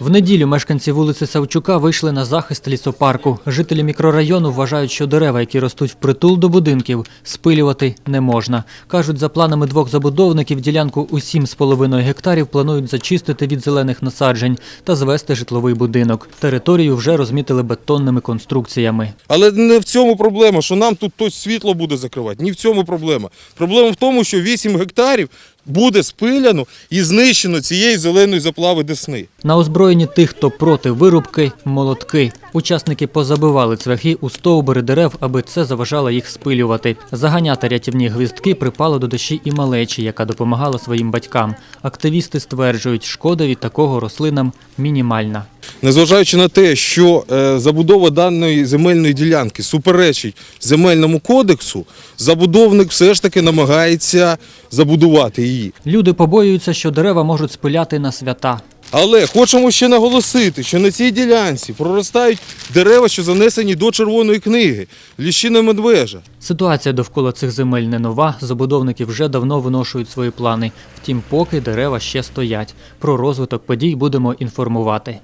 В неділю мешканці вулиці Савчука вийшли на захист лісопарку. Жителі мікрорайону вважають, що дерева, які ростуть впритул до будинків, спилювати не можна. Кажуть, за планами двох забудовників ділянку у 7,5 гектарів планують зачистити від зелених насаджень та звести житловий будинок. Територію вже розмітили бетонними конструкціями. Але не в цьому проблема, що нам тут хтось світло буде закривати. Ні в цьому проблема. Проблема в тому, що 8 гектарів буде спиляно і знищено цієї зеленої заплави Десни. На озброєнні тих, хто проти вирубки – молотки. Учасники позабивали цвяхи у стовбури дерев, аби це заважало їх спилювати. Заганяти рятівні гвіздки припало до душі і малечі, яка допомагала своїм батькам. Активісти стверджують, шкода від такого рослинам мінімальна. Незважаючи на те, що е, забудова даної земельної ділянки суперечить земельному кодексу, забудовник все ж таки намагається забудувати її. Люди побоюються, що дерева можуть спиляти на свята. Але хочемо ще наголосити, що на цій ділянці проростають дерева, що занесені до червоної книги, ліщина медвежа. Ситуація довкола цих земель не нова, забудовники вже давно виношують свої плани. Втім, поки дерева ще стоять. Про розвиток подій будемо інформувати.